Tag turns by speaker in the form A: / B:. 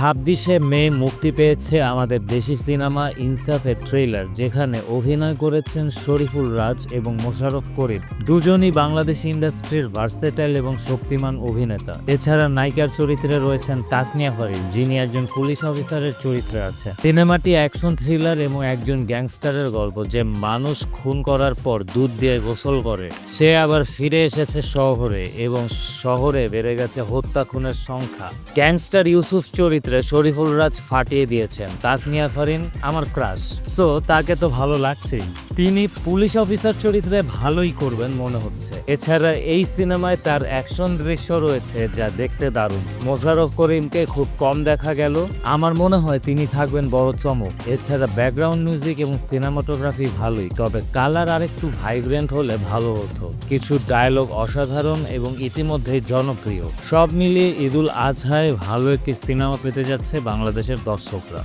A: ছাব্বিশে মে মুক্তি পেয়েছে আমাদের দেশি সিনেমা ইনসাফের ট্রেলার যেখানে অভিনয় করেছেন শরীফুল রাজ এবং মোশাররফ করিম। দুজনই বাংলাদেশ ইন্ডাস্ট্রির ভার্সেটাইল এবং শক্তিমান অভিনেতা। এছাড়া নায়িকার চরিত্রে রয়েছেন তাসনিয়া ফারিন, যিনি একজন পুলিশ অফিসারের চরিত্রে আছে। সিনেমাটি অ্যাকশন থ্রিলার এবং একজন গ্যাংস্টারের গল্প, যে মানুষ খুন করার পর দুধ দিয়ে গোসল করে। সে আবার ফিরে এসেছে শহরে এবং শহরে বেড়ে গেছে হত্যা, খুনের সংখ্যা। গ্যাংস্টার ইউসুফ চরিত্রে শরীফুল রাজ ফাটিয়ে দিয়েছেন। তাসনিয়া ফারিন, আমার ক্রাশ। সো তাকে তো ভালো লাগছেই। তিনি পুলিশ অফিসার চরিত্রে ভালোই করবেন মনে হচ্ছে। এছাড়া এই সিনেমায় তার অ্যাকশন দৃশ্য রয়েছে যা দেখতে দারুণ। মোশাররফ করিমকে খুব কম দেখা গেল। আমার মনে হয় তিনি থাকবেন বড় চমক। এছাড়া ব্যাকগ্রাউন্ড মিউজিক এবং সিনেমাটোগ্রাফি ভালোই, তবে কালার আরেকটু ভাইব্রেন্ট হলে ভালো হতো। কিছু ডায়লগ অসাধারণ এবং ইতিমধ্যেই জনপ্রিয়। সব মিলিয়ে ঈদুল আজহায় ভালো একটি সিনেমা পেতে যাচ্ছে বাংলাদেশের দর্শকরা।